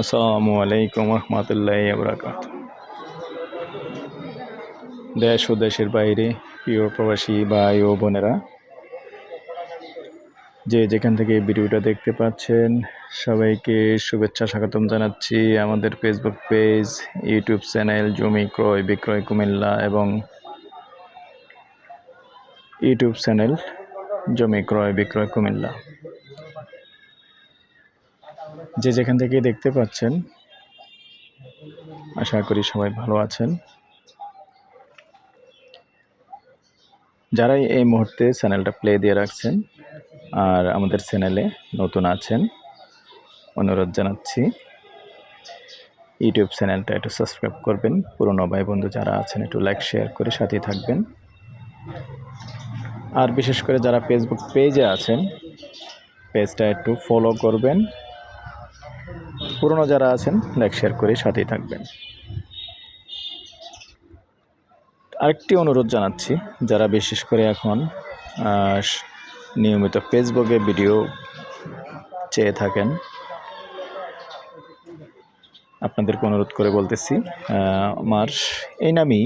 আসসালামু আলাইকুম রহমতুল্লাহ আবরাকাত দেশ ও দেশের বাইরে প্রিয় প্রবাসী ভাই ও বোনেরা, যে যেখান থেকে ভিডিওটা দেখতে পাচ্ছেন, সবাইকে শুভেচ্ছা স্বাগতম জানাচ্ছি আমাদের ফেসবুক পেজ ইউটিউব চ্যানেল জমি ক্রয়, বিক্রয়, কুমিল্লা এবং ইউটিউব চ্যানেল জমি ক্রয়, বিক্রয়, কুমিল্লা। যে যেখান থেকে দেখতে পাচ্ছেন, আশা করি সবাই ভালো আছেন। যারাই এই মুহূর্তে চ্যানেলটা প্লে দিয়ে রাখছেন আর আমাদের চ্যানেলে নতুন আছেন, অনুরোধ জানাচ্ছি, ইউটিউব চ্যানেলটা একটু সাবস্ক্রাইব করবেন। পুরনো ভাই বন্ধু যারা আছেন, একটু লাইক, শেয়ার করে সাথেই থাকবেন। আর বিশেষ করে যারা ফেসবুক পেজে আছেন পেজটা একটু ফলো করবেন। পুরনো যারা আছেন, লাইক শেয়ার করে সাথেই থাকবেন। আরেকটি অনুরোধ জানাচ্ছি, যারা বিশেষ করে এখন নিয়মিত ফেসবুকে ভিডিও চেয়ে থাকেন, আপনাদেরকে অনুরোধ করে বলতেছি আমার এই নামেই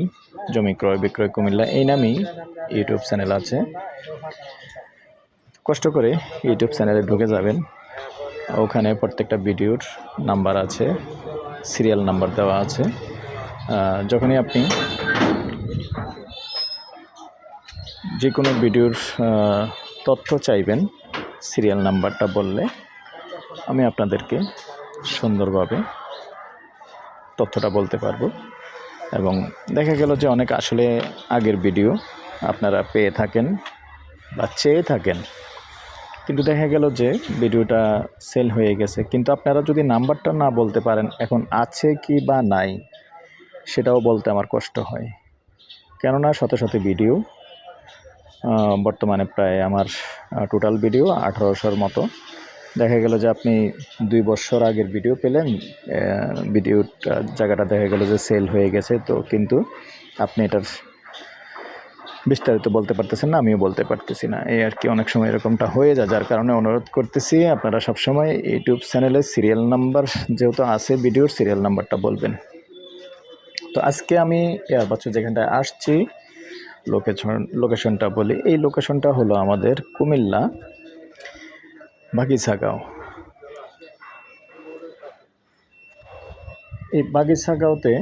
জমি ক্রয় বিক্রয় কুমিল্লা, এই নামেই ইউটিউব চ্যানেল আছে। কষ্ট করে ইউটিউব চ্যানেলে ঢুকে যাবেন। ওখানে প্রত্যেকটা ভিডিওর নাম্বার আছে, সিরিয়াল নাম্বার দেওয়া আছে। যখনই আপনি যে কোনো ভিডিওর তথ্য চাইবেন সিরিয়াল নাম্বারটা বললে, আমি আপনাদেরকে সুন্দরভাবে তথ্যটা বলতে পারব। এবং দেখা গেল যে অনেক আসলে আগের ভিডিও আপনারা পেয়ে থাকেন বা চেয়ে থাকেন। কিন্তু দেখা গেল যে ভিডিওটা সেল হয়ে গেছে। কিন্তু আপনারা যদি নাম্বারটা না বলতে পারেন, এখন আছে কি বা নাই, সেটাও বলতে আমার কষ্ট হয়। কেননা শত শত ভিডিও বর্তমানে প্রায় আমার টোটাল ভিডিও আঠারোশোর মতো। দেখা গেল যে আপনি দুই বছর আগের ভিডিও পেলেন ভিডিওটা, জায়গাটা দেখা গেল যে সেল হয়ে গেছে। তো কিন্তু আপনি এটার বিস্তারিত বলতে পারতেছেন না, আমিও বলতে পারতেছি না। এই আর কি অনেক সময় এরকমটা হয়ে যায়, যার কারণে অনুরোধ করতেছি, আপনারা সবসময় ইউটিউব চ্যানেলে সিরিয়াল নাম্বার যেহেতু আছে, ভিডিওর সিরিয়াল নাম্বারটা বলবেন। তো আজকে আমি বছর যেখানটায় আসছি, লোকেশন, লোকেশনটা বলি। এই লোকেশনটা হলো আমাদের কুমিল্লা বাগিচাগাঁও এই বাগিচাগাঁওতে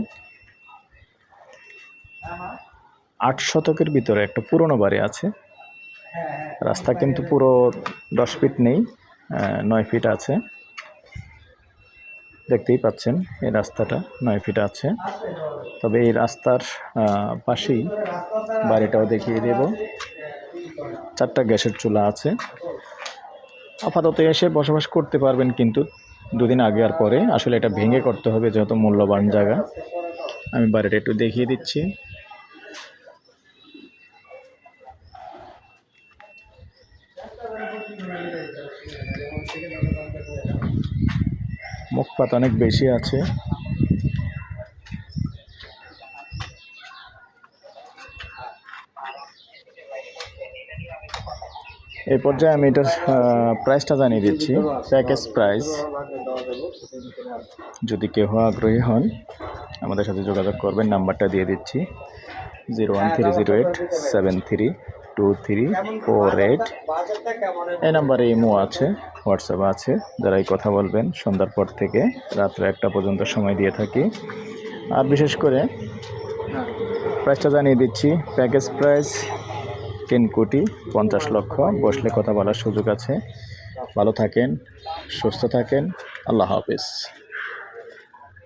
আট শতকের ভিতরে একটা পুরনো বাড়ি আছে। রাস্তা কিন্তু পুরো দশ ফিট নেই নয় ফিট আছে। দেখতেই পাচ্ছেন এই রাস্তাটা নয় ফিট আছে। তবে এই রাস্তার পাশেই বাড়িটাও দেখিয়ে দেব। চারটা গ্যাসের চুলা আছে। আপাতত এসে বসবাস করতে পারবেন কিন্তু দুদিন আগে আর পরে। আসলে এটা ভেঙে করতে হবে, যেহেতু মূল্যবান জায়গা। আমি বাড়িটা একটু দেখিয়ে দিচ্ছি। মুখপাত অনেক বেশি আছে। এই পর্যায়ে আমি এটার প্রাইসটা জানিয়ে দিচ্ছি। প্যাকেজ প্রাইস যদি কেউ আগ্রহী হন, আমাদের সাথে যোগাযোগ করবেন। নাম্বারটা দিয়ে দিচ্ছি। Zero one three zero eight seven three two three four eight এই নাম্বারে ইমো আছে, হোয়াটসঅ্যাপ আছে, যারাই কথা বলবেন, সন্ধ্যার পর থেকে রাত্রে একটা পর্যন্ত সময় দিয়ে থাকি। আর বিশেষ করে প্রাইসটা জানিয়ে দিচ্ছি প্যাকেজ প্রাইস তিন কোটি পঞ্চাশ লক্ষ। বসলে কথা বলার সুযোগ আছে। ভালো থাকেন, সুস্থ থাকেন, আল্লাহ হাফিজ।